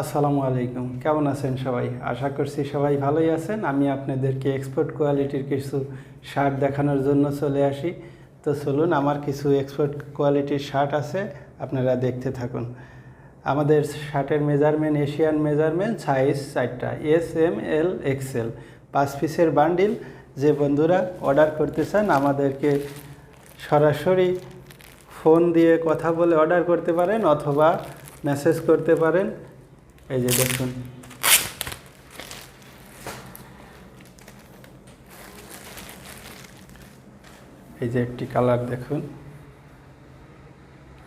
আসসালামু আলাইকুম। কেমন আছেন সবাই? আশা করছি সবাই ভালোই আছেন। আমি আপনাদেরকে এক্সপোর্ট কোয়ালিটির কিছু শার্ট দেখানোর জন্য চলে আসি। তো চলুন, আমার কিছু এক্সপোর্ট কোয়ালিটির শার্ট আছে, আপনারা দেখতে থাকুন। আমাদের শার্টের মেজারমেন্ট এশিয়ান মেজারমেন্ট সাইজ চারটা এস এম এল এক্সেল পাঁচ পিসের বান্ডিল যে বন্ধুরা অর্ডার করতে চান, আমাদেরকে সরাসরি ফোন দিয়ে কথা বলে অর্ডার করতে পারেন অথবা মেসেজ করতে পারেন। এই যে দেখুন। এই যে একটি কালার দেখুন।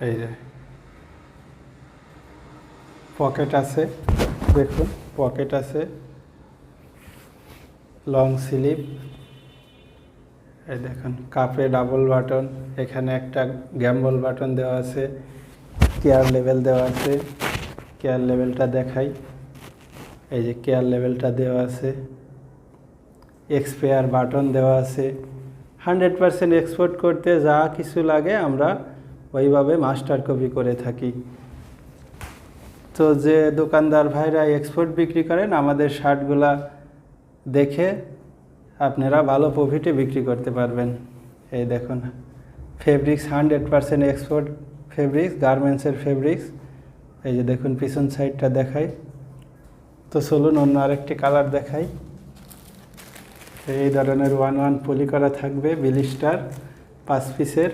এই যে। পকেট আছে, দেখুন, পকেট আছে। Long slip. এই দেখুন, কাপে ডাবল বাটন, এখানে একটা গ্যাম্বল বাটন দেওয়া আছে, কেয়ার লেভেল দেওয়া আছে। কেয়ার লেভেলটা দেখাই। এই যে কেয়ার লেভেলটা দেওয়া আছে। এক্সপেয়ার বাটন দেওয়া আছে। হান্ড্রেড পারসেন্ট এক্সপোর্ট করতে যা কিছু লাগে আমরা ওইভাবে মাস্টার কপি করে থাকি। তো যে দোকানদার ভাইরা এক্সপোর্ট বিক্রি করেন, আমাদের শার্টগুলা দেখে আপনারা ভালো প্রফিটে বিক্রি করতে পারবেন। এই দেখুন fabrics hundred percent export fabrics গার্মেন্টসের ফেব্রিক্স এই যে দেখুন, পিছন সাইডটা দেখাই। তো চলুন, অন্য আরেকটি কালার দেখাই। এই ধরনের ওয়ান ওয়ান পলি করা থাকবে বিলিস্টার পাঁচ পিসের।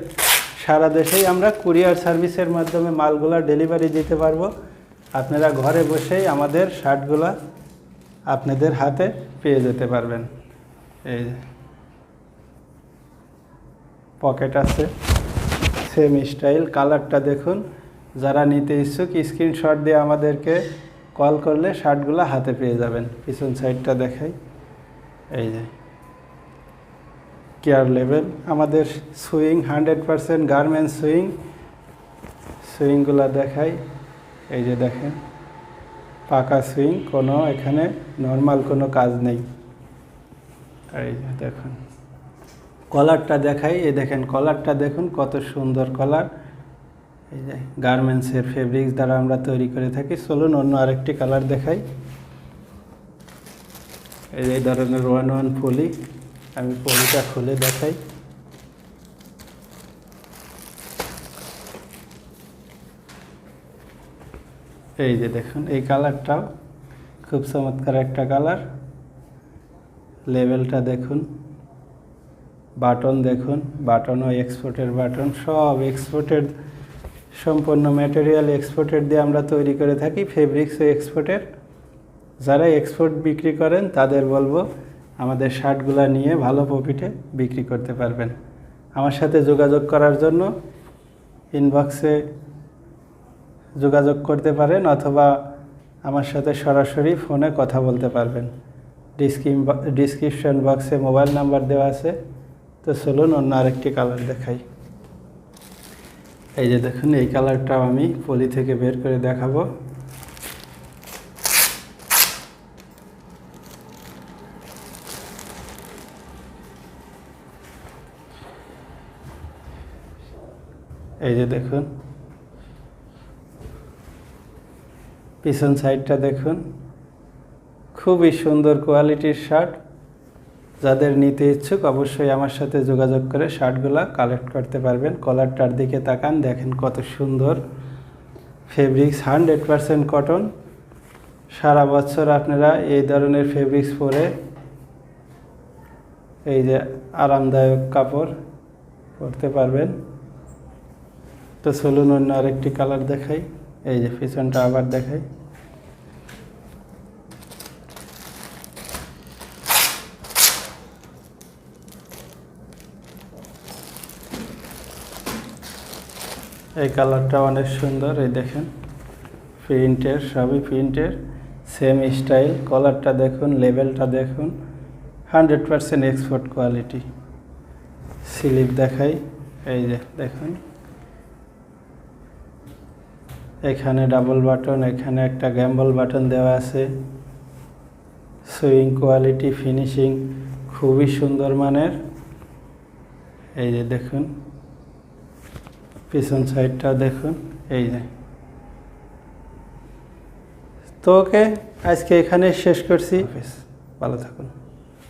সারা দেশেই আমরা কুরিয়ার সার্ভিসের মাধ্যমে মালগুলা ডেলিভারি দিতে পারব। আপনারা ঘরে বসেই আমাদের শার্টগুলা আপনাদের হাতে পেয়ে যেতে পারবেন। এই পকেট আছে সেম স্টাইল কালারটা দেখুন যারা নিতে ইচ্ছুক স্ক্রিনশট দিয়ে আমাদেরকে কল করলে শার্টগুলো হাতে পেয়ে যাবেন। পিছন সাইডটা দেখাই। এই যে কেয়ার লেভেল আমাদের sewing hundred percent garment sewing সুইংগুলো দেখাই। এই যে দেখেন, পাকা সুইং কোনো এখানে নর্মাল কোনো কাজ নেই। এই যে দেখুন। কলারটা দেখাই। এই দেখেন কলারটা দেখুন, কত সুন্দর কলার এই যে গার্মেন্টসের ফেব্রিক্স দ্বারা আমরা তৈরি করে থাকি। চলুন অন্য আরেকটি কালার দেখাই। এই যে ধরনের ওয়ান ওয়ান ফুলি আমি পলিটা খুলে দেখাই। এই যে দেখুন, এই কালারটাও খুব চমৎকার একটা কালার লেভেলটা দেখুন। বাটন দেখুন। বাটনও এক্সপোর্টের বাটন সব এক্সপোর্টের সম্পূর্ণ ম্যাটেরিয়াল এক্সপোর্টের দিয়ে আমরা তৈরি করে থাকি। ফেব্রিক্সও এক্সপোর্টের যারা এক্সপোর্ট বিক্রি করেন, তাদের বলব আমাদের শার্টগুলো নিয়ে ভালো প্রফিটে বিক্রি করতে পারবেন। আমার সাথে যোগাযোগ করার জন্য ইনবক্সে যোগাযোগ করতে পারেন অথবা আমার সাথে সরাসরি ফোনে কথা বলতে পারবেন। ডিসক্রিম ডিসক্রিপশন বক্সে মোবাইল নাম্বার দেওয়া আছে। তো চলুন অন্য আরেকটি কালার দেখাই। এই যে দেখুন, এই কালারটাও আমি পলি থেকে বের করে দেখাবো। এই যে দেখুন, পিছন সাইডটা দেখুন, খুবই সুন্দর কোয়ালিটির শার্ট যাদের নিতে ইচ্ছুক অবশ্যই আমার সাথে যোগাযোগ করে শার্টগুলো কালেক্ট করতে পারবেন। কলারটার দিকে তাকান, দেখেন কত সুন্দর ফেব্রিক্স হান্ড্রেড পারসেন্ট কটন সারা বছর আপনারা এই ধরনের ফেব্রিক্স পরে এই যে আরামদায়ক কাপড় পরতে পারবেন। তো চলুন অন্য আরেকটি কালার দেখাই। এই যে পিছনটা আবার দেখাই। এই কালারটা অনেক সুন্দর, এই দেখেন। প্রিন্টের, সবই প্রিন্টের সেম স্টাইল কলারটা দেখুন লেভেলটা দেখুন। Hundred percent export quality slip দেখাই, এই যে দেখুন। এখানে ডাবল বাটন এখানে একটা গ্যাম্বল বাটন দেওয়া আছে। সুইং কোয়ালিটি ফিনিশিং খুবই সুন্দর মানের। এই যে দেখুন। পিছন সাইডটা দেখুন এই যে। তো ওকে আজকে এখানে শেষ করছি। ভালো থাকুন।